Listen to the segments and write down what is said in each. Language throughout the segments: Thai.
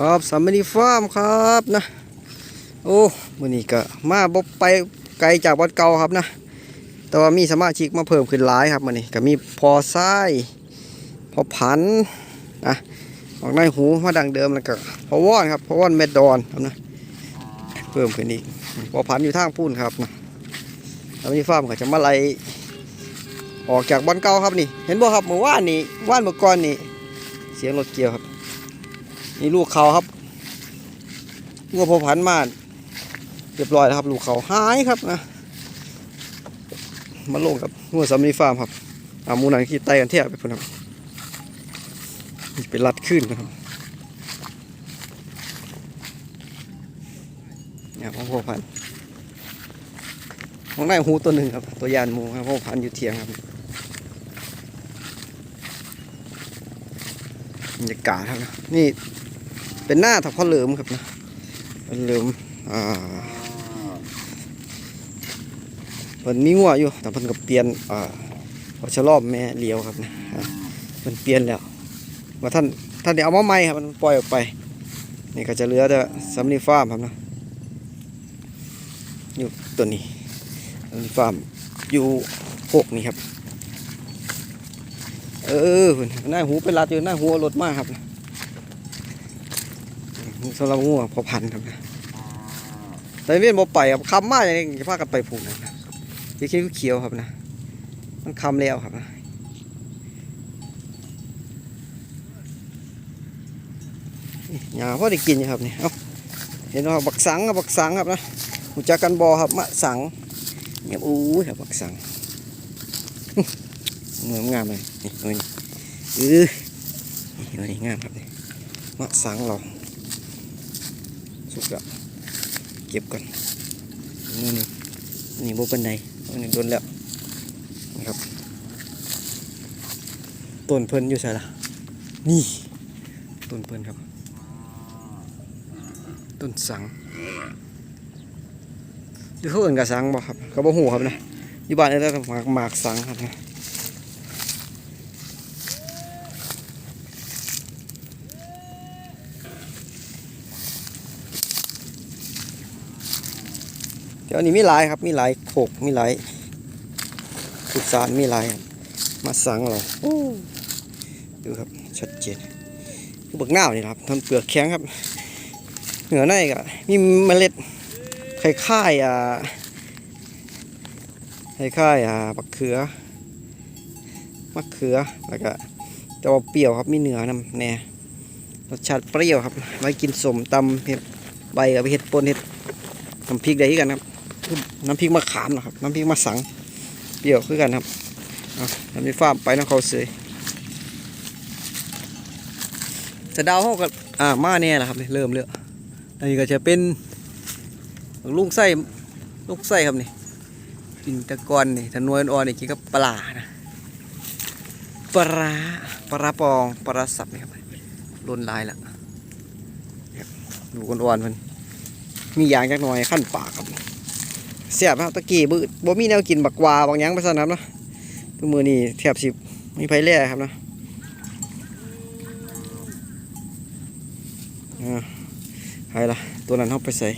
ครับสามมินิฟาร์มครับนะ โอ้วันนี้ก็มาบไปไกลจากวัดเก่าครับนะ แต่ว่ามีสมาชิกมาเพิ่มขึ้นหลายครับวันนี้ก็มีพอไส้พอผันนะออกในหูมาดังเดิมแล้วก็พอว่อนครับพอว่อนเม็ดดอนครับนะเพิ่มขึ้นอีกพอผันอยู่ทางพูนครับนะแล้วมีฟาร์มก็จะมาไล่ออกจากบ้านเก่าครับนี่ เห็นบ่ครับเมื่อวานนี่ว่านเมื่อก่อนนี่เสียงรถเกี่ยวครับ นี่ลูกเขาครับลูกพอผันมาเรียบร้อยแล้วครับ ลูกเขาหายครับนะมาลงกับงัวสามีฟาร์มครับอามูนังขี้ไตกันเทียบไปพุ่นครับนี่เป็นรัดขึ้นนะครับเนี่ยของพ่อพันธุ์ของนายหูตัวหนึ่งครับ ตัวยานมูครับพ่อพันธุ์อยู่เทียงครับบรรยากาศครับ นี่ เป็นหน้าถักพ่อเหลิมครับนะพ่อเหลิมอ่าเพิ่นมีงัวอยู่ แต่เพิ่นก็เปลี่ยนอ่าพอชะลอมแม่เลี้ยวครับนะเพิ่นเปลี่ยนแล้วว่าท่านท่านเดี๋ยวเอามาใหม่ครับมันปล่อยออกไป นี่ก็จะเหลือแต่สำลีฟาร์มครับนะอยู่ตัวนี้สำลีฟาร์มอยู่หกนี่ครับ เออหน้าหูเป็นรัดอยู่หน้าหูเอารถมากครับนะ สำหรับงัวพอพันธุ์ครับนะแต่เวียนบ่ไปครับคำมากอย่างนี้จะพากันไปผูกนะสีเขียวเขียวๆครับนะ มันคำแล้วครับนะนี่หยาพอได้กินอยู่ครับนี่เอาเห็นว่าบักสังครับบักสังครับนะหูจักกันบอครับมะสังเนี่ยอู้ยครับบักสังเหมือนงามเลยนี่หน่วยนี่เออนี่หน่วยนี่งามครับนี่มะสังเรา สุกแล้วเก็บก่อนนี่นี่นี่โบเป็นไดอันนี้โดนแล้วนะครับต้นเพิ่นอยู่ใช่ละนี่ต้นเพิ่นครับ ต้นสังหรือเขาเอื่นกับสังบ่ครับเขาบ่หูครับนะอยู่บ้านนี่ได้หมากหมากสังครับนะ ดี๋ยวนี้มีหลายครับ มีหลายโขกมีหลายสุสานมีหลายมาสังเราดูครับชัดเจนคือบักหน้าวนี่ครับทำเปลือกแข็งครับ เหนือในก็มีเมล็ดคล้ายอ่าคล้ายอ่าบักเขือมะเขือแล้วก็แต่ว่าเปรี้ยวครับมีเนื้อนำแน่รสชาติเปรี้ยวครับไว้กินสมตำเห็ดใบกับเห็ดป่นเห็ดน้ำพริกได้ที่กันครับ น้ำพริกมะขามนะครับ น้ำพริกมะสัง เปรี้ยวคือกันครับน้ำพริกฟ้ามไปน้ำเขาเสยจะดาวเขาก็อ่ามาแน่แหละครับเริ่มเลือกอันนี้ก็จะเป็นลูกไส้ลูกไส้ครับนี่กินตะกอนนี่ถ้านวยอ่อนนี่กินกับปลานะปลาปลาปองปลาสับนี่ครับล้นลายล้วครับดูคนอ่อนมันมีอย่างจักหน่อยขั้นปากครับ เสียบครับตะกี้บืดบ่มีแนวกินบักวาบางยังไปซะนะครับเนาะทุกมือนี่แทบสิบมีไฟแร่ครับเนาะอ่าใครล่ะตัวนั้นเขาไปใส่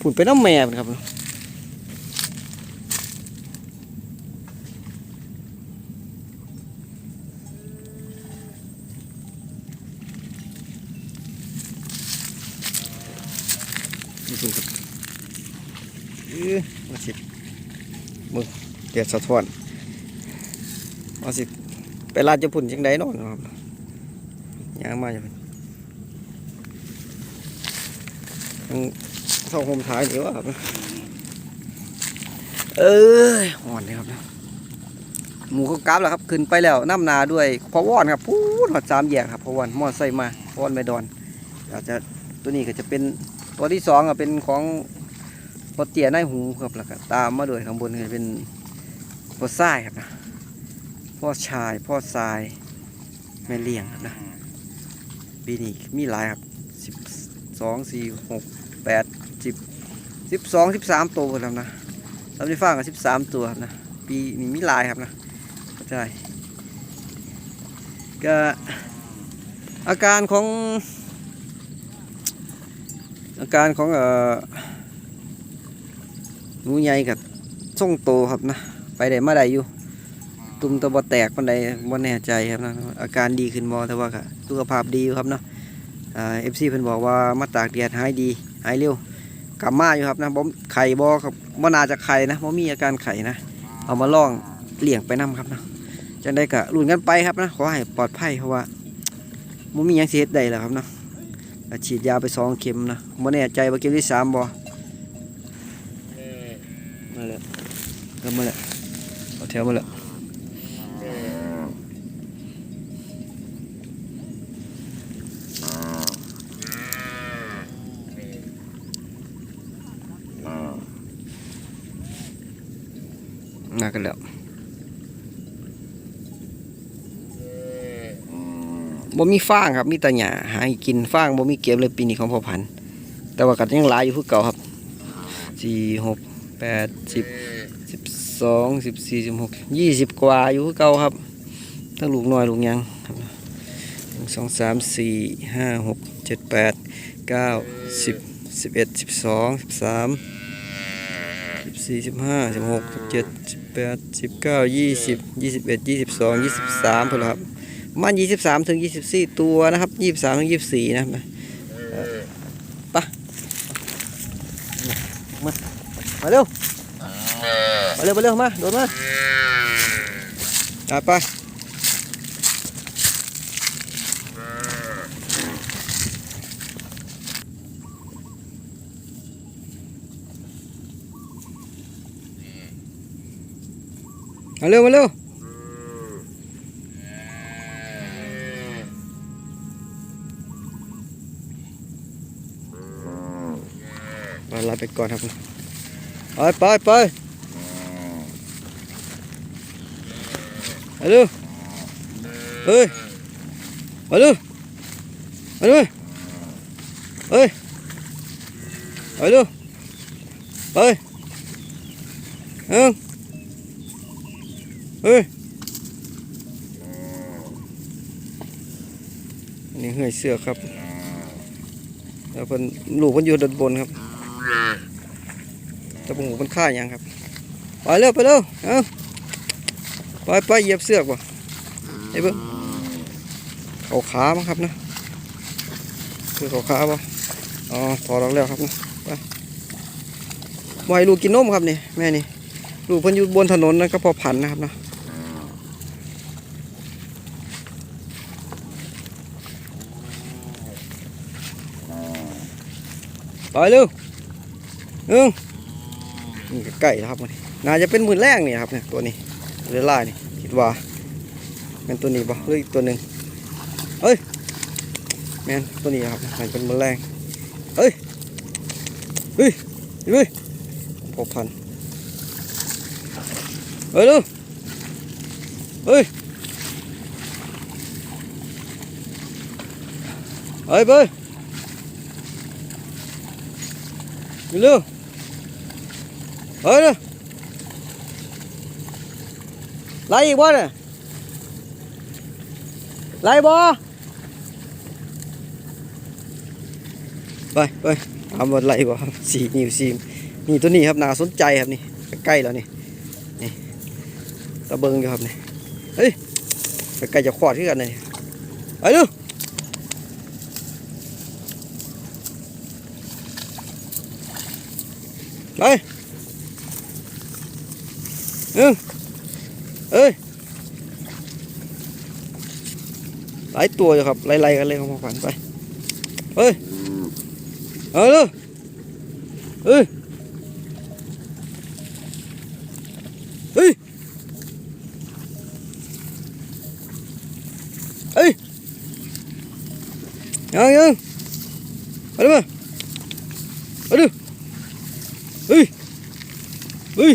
ผุนไปน้ำแม่มันครับนี่คุณครับเออมาสิมึงเดียด สะท้อนมาสิ ไปลาดจะพุ่นจังไดนอนครับยางมาจะเป็นเข้าโฮมท้ายเดี๋ยวครับ เอ้ยห่อนเลยครับนะหมูเขากราบแล้วครับ ขึ้นไปแล้วน้ำนาด้วยพอว่อนครับพูดหอดสามแยกครับพอว่อนมอไซค์มาพอวอนไม่ดอนอาจจะตัวนี้ก็จะเป็นตัวที่สองอะเป็นของพอเตี้ยนายหูครับแล้วก็ตามมาด้วยข้างบนก็เป็น พ่อทรายครับนะพ่อชายพ่อทรายแม่เลี้ยงครับนะปีนี้มีหลายครับสิบสองสี่หกแปดสิบสิบสองสิบสามตัวครับนะลำที่ฟ้ากับสิบสามตัวครับนะปีนี้มีหลายครับนะใช่ก็อาการของ อาการของเอ่อหนูใหญ่กับส่งโตครับนะ ไปได้มาได้อยู่ ตุ่มตัวบ่แตกปานใดบ่แน่ใจครับนะอาการดีขึ้นบ่แต่ว่าก็สุขภาพดีอยู่ครับเนาะอ่า FC เพิ่นบอกว่ามาตากแดดหายดีหายเร็วกลับมาอยู่ครับนะบ่ไข่บ่ครับบ่น่าจะไข่นะบ่มีอาการไข่นะ เอามาลองเลี้ยงไปนํครับนะจังได๋ก็ลุ้นกันไปครับนะขอให้ปลอดภัยเพราะว่าบ่มีหยังสิเฮ็ดได้แล้วครับเนาะก็ฉีดยาไปสองเข็มนะบ่แน่ใจว่าเข็มที่สามบ่มาแล้วเริ่มมาแล้ว เอาแถวมาแล้วมากันแล้วบ่มีฟางครับมีแต่หญ้าหาให้กินฟางบ่มีเก็บเลยปีนี้ของพ่อพันธุ์แต่ว่าก็ยังหลายอยู่คือเก่าครับสี่หกแปดสิบ สองสิบสี่สิบหกยี่สิบกว่าอยู่คือเก่าครับทั้งลูกน้อยลูกยังหนึ่งสองสามสี่ห้าหกเจ็ดแปดเก้าสิบสิบเอ็ดสิบสองสิบสามสิบสี่สิบห้าสิบหกสิบเจ็ดสิบแปดสิบเก้ายี่สิบยี่สิบเอ็ดยี่สิบสองยี่สิบสามครับมันยี่สิบสามถึงยี่สิบสี่ตัวนะครับยี่สิบสามถึงยี่สิบสี่นะไปมามาเร็ว มาเร็วมาเร็วมาโดดมาอะไปมาเร็วมาเร็วมาลาไปก่อนครับไปไปไป มาเร็วเฮ้ยมาเร็วมาเร็วเฮ้ยมาเร็วไปเอ้าเฮ้ยนนี้เหื่อยเสือครับแล้วเพิ่นลูกเพิ่นอยู่ด้านบนครับตะปูมันฆ่าหยังครับ ไปเร็วไปเร็วเอา ไปไปเหยียบเสือกว่ะไอ้เบิ้งเขาขามั้งครับนะคือเขาขาป่ะอ๋อถอดออกแล้วครับนะไปบ่ให้ลูกกินนมครับนี่แม่นี่ลูกเพิ่นอยู่บนถนนนะก็พอพันธุ์นะครับนะไปเร็วเอิงนี่ก็ใกล้แล้วครับมันน่าจะเป็นหมื่นแรกนี่ครับเนี่ยตัวนี้ เรือล่านี่คิดว่าแมนตัวนี้ปะหรืออีกตัวหนึ่งเฮ้ยแมนตัวนี้ครับมันเป็นมื่นแรงเฮ้ยเฮ้ยเฮ้ยพอพันเฮ้ยดูเฮ้ยเฮ้ยไปเร็วเฮ้ย ไล่อีกบ่เนี่ยไล่บ่ไปไปเอาหมดไล่บ่สี่นิ้วสี่นี่ตัวนี้ครับน่าสนใจครับนี่ใกล้แล้วนี่นี่ตะเบิงอยู่ครับนี่เฮ้ยใกล้จะขวดขึ้นกันเลยไปดูไปเอ้ยเอ้ยหลายตัวอยู่ครับไล่ๆกันเลยของพ่อขวัญไปเฮ้ยเอาเลยเฮ้ยเฮ้ยเฮ้ยยังยังมาดูมามาดูเฮ้ยเฮ้ย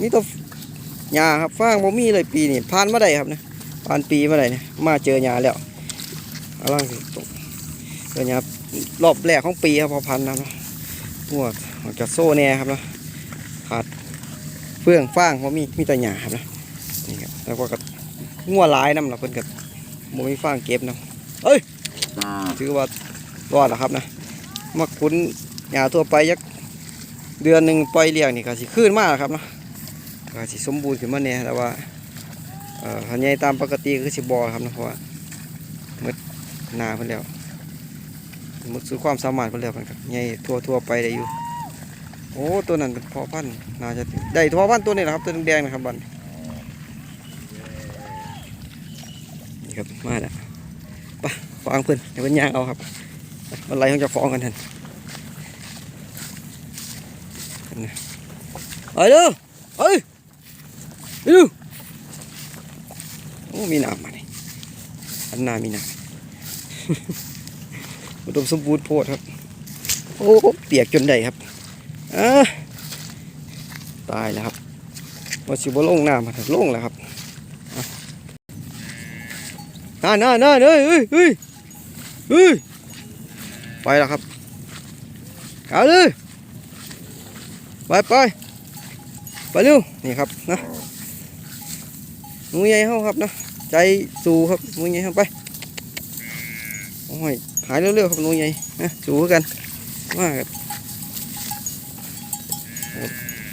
นี่ตัวหญ้าครับฟางบ่มีเลยปีนี้ผ่านมาได้ครับนะ ผ่านปีเมาได้เนี่ยมาเจอหญ้าแล้วกำลังสิตกเจอหญ้ารอบแรกของปีครับพอพันนะครับหัวออกจากโซ่แน่ครับนะขาดเฟื่องฟางบ่มีมีแต่หญ้าครับนะนี่ครับแล้วก็กับงัวหลายน้ำละเพิ่นกับบ่มีฟางเก็บนะเอ้ยถือว่ารอดแล้วครับนะมาขุนหญ้าทั่วไปยักเดือนหนึ่งปล่อยเลี้ยงนี่ก็สิขึ้นมากครับนะก็สิสมบูรณ์ขึ้นมาเนี่ยแต่ว่า หันใหญ่ตามปกติก็คือสิบอครับนะเพราะว่ามืดนาเพิ่นแล้วหมดสุดความสามารถเพิ่นแล้วมันก็ใหญ่ทั่วทั่วไปได้อยู่ โอ้ตัวนั้นเป็นพ่อพันน่าจะได้พ่อพันตัวนี้แหละครับตัวแดงนะครับบันี้นี่ครับมาแล้วไปฟังเพิ่นเดี๋ยวเพิ่นย่างเอาครับมันไหลของเจะฟ้าของกันทันไปเร็วเฮ้ยดู มีน้ำมาดิอันนามีน้ำอุดมสมบูรณ์โพดครับ โอ้เปียกจนได้ครับอตายแล้วครับว่าสิบ่ลงน้ำมาลงแล้วครับน่าน่าน่าเฮ้ยเฮ้ยเฮ้ยเฮ้ยไปแล้วครับเอาเลยไปไปไปเร็วนี่ครับนะหนูใหญ่เฮาครับนะ ใจสูครับนูใหญ่เฮาไปโอ้ยหายเร็วๆครับนูใหญ่นะสูกันมา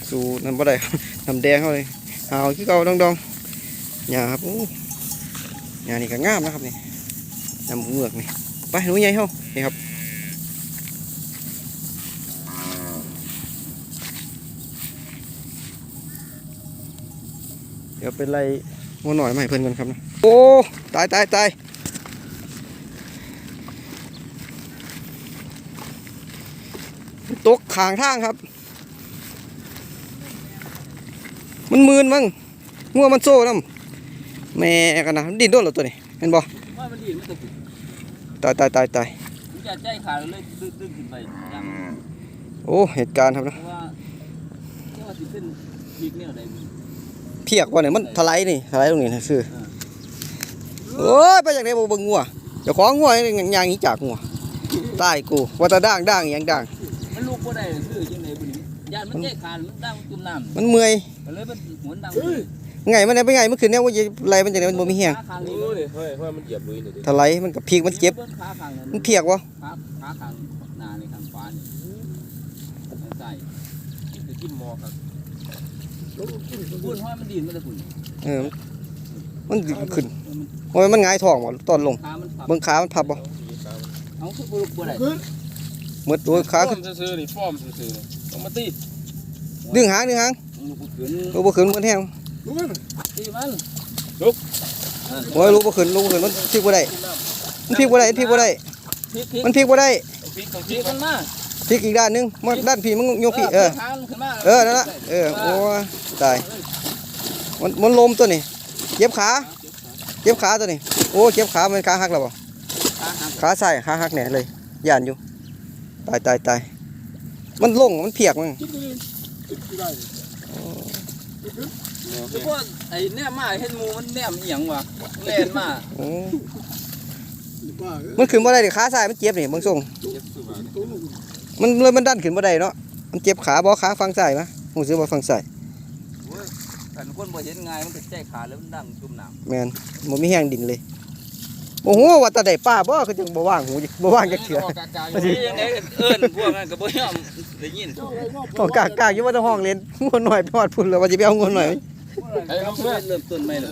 สูนั่นบ่ได้ครับน้ำแดงเขาเลยหาวคือเกาดองๆหญ้าครับหญ้านี่ก็งามนะครับนี่น้ำเมือกนี่ไปนูใหญ่เฮานี่ครับเดี๋ยวเป็นไร งัวหน่อยมาให้เพื่อนกันครับนะโอ้ตายตายตายตกขางทางครับ มันมืนมั้งงัวมันโซ่น้ำแม่กันนะดินโดนเหรอตัวนี้เห็นบ่ว่ามันดีมันจะขึ้นตายตายตายตายมันจะใจขาดเลยดึงดึงขึ้นไปยังโอ้เหตุการณ์ครับเพนะราะว่า เจ้าว่าสิขึ้นพีกเนี่ยอะไรมึงเพียกว่าเนี่ยมันถลายนี่ถลายตรงนี้นะคือโอ้ยไปจากไหนบ่เบิ่งงัวเจ้าของงัวนี่ยางหนี้จากงัวตายกูว่าแตาด่างด่างอหย่างด่างมันลูกบ่ได้คือจังได๋บุนี้ยานมันใจขาดมันดังจุ่มน้ำมันเมื่อยมันเลยมันหมุนดังไงมันไหนไปไงมันขึ้นเนี่ยว่าจะไรมันจะไหนมันบ่มีแห้งขาข้างโอ้นี้ยเฮ้ยเฮ้ยมันเหยียบลุยนี่ดิถ้าไหลมันกับพีกมันเจ็บขาข้างนั้นมันเพียกวะขาขาข้างหน้าในข้างขวานี่มันใส่จะกินหมอครับ พูดห้อยมันดีนมันจะพุ่นเออมันขึ้นโอ้ยมันหงายท้องบ่ตอนลงขามันพับเบิ่งขามันพับบ่เอาคือบ่ลูกบ่ได้หมดตัวขาฟอขึ้มนซื่อๆนี่ฟอมซื่อๆนี่ต้องมาตีดึงหางดึงหางลูกบ่ขึ้นลูกบ่ขึ้นมันแห้งตีมันโอ้ยลูกบ่ขึ้นลูกบ่ขึ้นมันพลิกบ่ได้มันพลิกบ่ได้มันพลิกบ่ได้พลิกพลิกมันพลิกบ่ได้พริกต้องพพริลิกกมันมา พลิกอีกด้านหนึงมาด้านพี่มึงยกพี่เออขามันขึ้นมาเออนั่นละเออโอ้ยตายมันมันลมตัวนี้เจ็บขาเจ็บขาตัวนี้โอ้เจ็บขามันขาหักแล้วบ่ขาหักขาใส่ขาหักแหน่เลยย่านอยู่ตายตายตายมันลงมันเพียกมันคือพวกไอ้แนมมาเห็นหมูมันแนมเอียงว่ะแลนมาโอ้มันขึ้นบ่ได้ดิขาซ้ายมันเจ็บนี่เบางทรงเจ็บสุดว่า มันเลยมันดันขึ้นบ่ได้เนาะมันเจ็บขาบ่ขาฝั่งซ้ายมะหูซื้อบ่ฝั่งซ้ายแต่คนบ่เห็นง่ายมันก็ใจขาดแล้วมันดังจุ่มน้แม่นบ่มีแห้งดินเลยโอ้โหว่าแตาได้ป้าบ่คือจังบ่ว่างหูบ่ว่างจักเทื่อำที่ยังไงเอิ้นพวกนั้นก็บ่ยอมได้ยินก็กากากอยู่ว่าแตะห้องเล่นงูน้อยไปฮอดพุ่นแล้วว่าสิไปเอางูน้อยไอ้เพื่อนเริ่มต้นใหม่แล้ว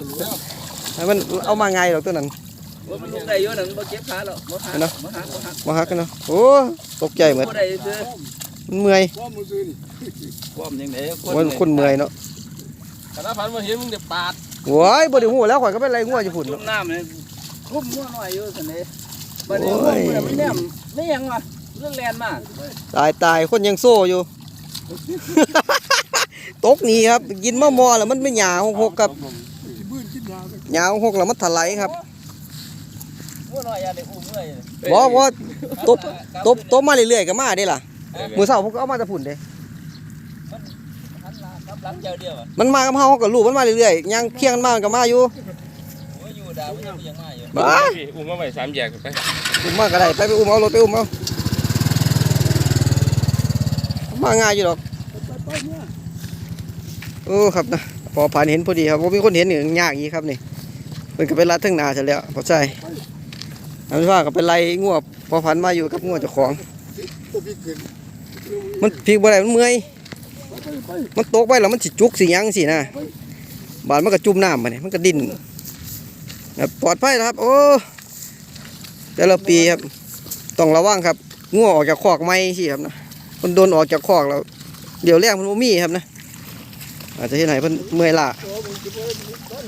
ให้มันเอามาไงดอกตัวนั้น ว่ามันลุกได้อยู่นั่นบ่เจ็บขาแล้วบ่หักเนาะบ่หักบ่หักบ่ฮักกันเนาะโอ้ตกใจหมดบ่ได้ซื้อมันเมื่อยความยังไงมันคนเมื่อยเนาะคณะพันมาเห็นมึงเด็ปาดโว้ยบ่ได้ฮู้แล้วข่อยก็เป็นไรงัวอยู่พุ่นจุ่เนาะมน้ำนี่คุ้มหัวหน่อยอยู่ซั่นเด้บัดนี้โอ้ยมันแนมไม่ยังว่ะเรื่องแลนมาตายตายคนยังโซ่อยู่ตกนี่ครับกินมะมอแล้วมันไม่หยาหกๆกับหยาหกแล้วมันถลายครับ หัวหน่อยอย่าได้อุ้มเมื่อยบ่บ่ตบตบตบมาเรื่อยๆก็มาได้ล่ะมื้อเช้าผมก็เอามาแตะพุ่นเด้หันหลังกับหลังเจ้าเดียวอะมันมากับเฮาก็รู้มันมาเรื่อยๆย่างเคียงกันมามันก็มาอยู่โอ้ยอยู่ดาวมันยังยังมาอยู่บ้าอุ้มมาไว้สามแยกไปอุ้มมาก็ได้ไปไปอุ้มเอารถไปอุ้มเอามาง่ายอยู่ดอกโอ้ครับนะพอผ่านเห็นพอดีครับว่ามีคนเห็นนี่ยากอีกครับนี่เพิ่นก็ไปรัดทั้งหนาเสร็จแล้วพอใช่ อันว่าก็เป็นไรงัวพอพันมาอยู่กับงัวเจ้าของ มันพลิกบ่ได้มันเมื่อยมันตกไปแล้วมันสิจุกสิยังสินะบาดมันก็จุ่มน้ำมาเนี่ยมันก็ดิ้นแบบปลอดภัยนะครับ โอ้แต่ละปีครับต้องระวังครับงัวออกจากคอกไม่สิครับนะมันโดนออกจากคอกแล้วเดี๋ยวแรกมันมีครับนะอาจจะเห็นไหนเพิ่นเมื่อยล้าตัวมึงจะไปต้น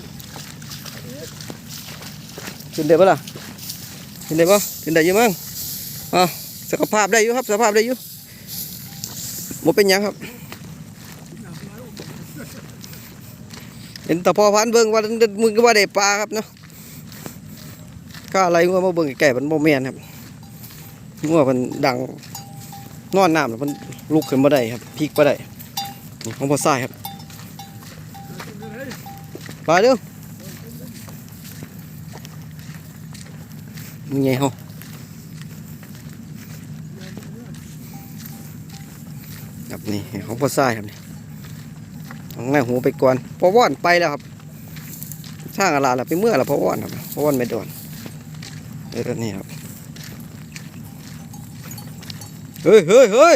ขึ้นได้ปะล่ะ ขึ้นได้ปะขึ้นได้อยังมั้งอ่าสภาพได้อยู่ครับสภาพได้อยู่บ่เป็นหยังครับเห็นแต่พอพันเบิ่งว่ามึงก็ว่าได้ปลาครับเนาะข้าอะไรงัวมาเบิ่งไก่มันบ่แม่นครับงัวมันดังนอนน้ำแล้วมันลุกขึ้นมาได้ครับพลิกมาได้ของพอทรายครับไปเด้อ มึงไงเฮาครับนี่ของพ่อทรายครับนี่ของนายหูไปก่อนพอว่อนไปแล้วครับสร้างอะไรล่ะไปเมื่อแล้วพอว่อนครับพอว่อนไม่โดนเออนี่ครับเฮ้ยเฮ้ยเฮ้ย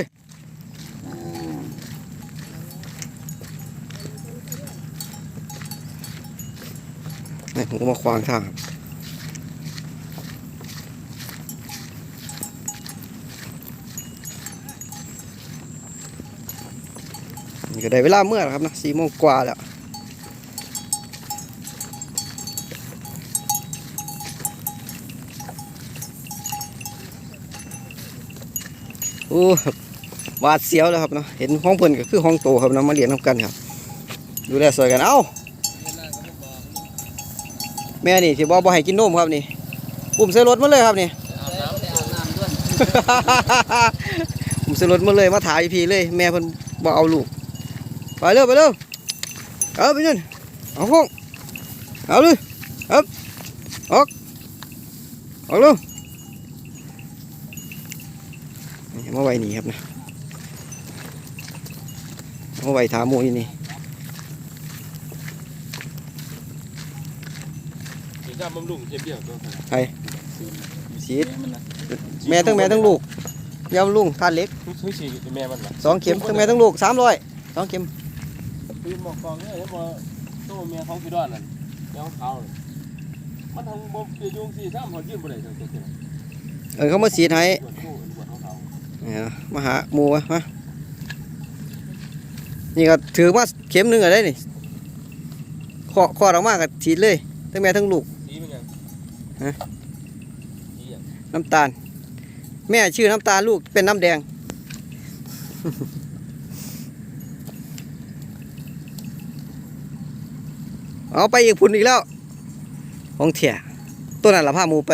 นายหูมาขวางทางครับ ก็ได้เวลาเมื่อแล้วครับนะสี่โมงกว่าแล้วโอ้บาดเสียวแล้วครับเนาะเห็นห้องเพิ่นก็คือห้องโตครับเนาะมาเรียนน้ำกันครับ ดูแลสวยกันเอ้าแม่นี่ที่บอกบ่ให้กินนมครับนี่ปุ่มใส่รถมาเลยครับนี่อาบน้ำอาบน้ำด้วยผมซื้อรถมาเลยมาถ่ายพี่เลย แม่เพิ่นบอกเอาลูก ไปเร็วไปเร็วเอาไปนั่นเอาฟงเอาเลยเอาออกออกเร็วนี่มาไว้นี่ครับนะมาไว้ถามหมูอยู่นี่สีดำบำรุงเจ็บเดียวตัวสีดมันนะแม่ทั้งแม่ทั้งลูกยำลุงทานเล็กทุกสีแม่มันล่ะสองเข็มทั้งแม่ทั้งลูกสามร้อยสองเข็ม ปีนหมอกกองเนี่ยเห็นบ่ตัวเมียของพี่ดอนนั่นเจ้าขาวนั่นมันทำบ่เปลี่ยนยุงสีซ้ำเขายืมบ่ได้ทั้งตัวเท่านั้นเออเขามาสีดให้ปวดคู่ปวดขาวเนี่ยมาหาหมูวะมานี่ก็ถือมาเข็มหนึ่งอะได้นี่ขอขอดออกมาก็ฉีดเลย ทั้งแม่ทั้งลูกๆสีเป็นหยังฮะ สีหยังน้ำตาล แม่ชื่อน้ำตาลลูกเป็นน้ำแดง เอาไปอีกพุ่นอีกแล้วของเถี่ยตัวนั้นละผ้ามูไป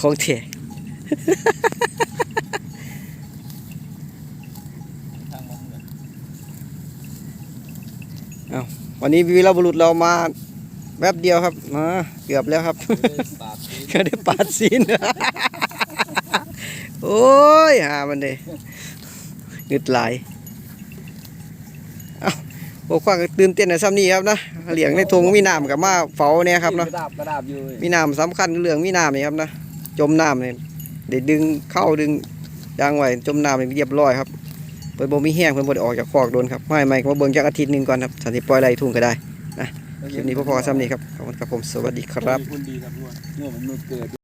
ของเถี่ยทางมันเนี่ยวันนี้วีรบุรุษเรามาแวบเดียวครับมาเกือบแล้วครับก็ได้ปาดซีนโอ้ยหามันเลยงึดหลาพวกควางก็ตื่นเต้นในซ้ำนี้ครับนะเลี้ยงในทงมีน้ำกับมาเฝ้าเนี่ยครับเนาะกระดาบกระดาบอยู่มีน้ำสำคัญเรื่องมีน้ำนี่ครับนะจมน้ำเนี่ยได้ดึงเข้าดึงยางไว้จมน้ำนี่เรียบร้อยครับเปิดบ่มีแห้งเพิ่นบ่ได้ออกจากคอกโดนครับไม่ไม่มาเบิ่งจักอาทิตย์หนึงก่อนครับสันติปล่อยไหลทุ่งก็ได้นะคลิปนี้พ่อๆซ้ำนี้ครับขอบคุณครับผมสวัสดีครับ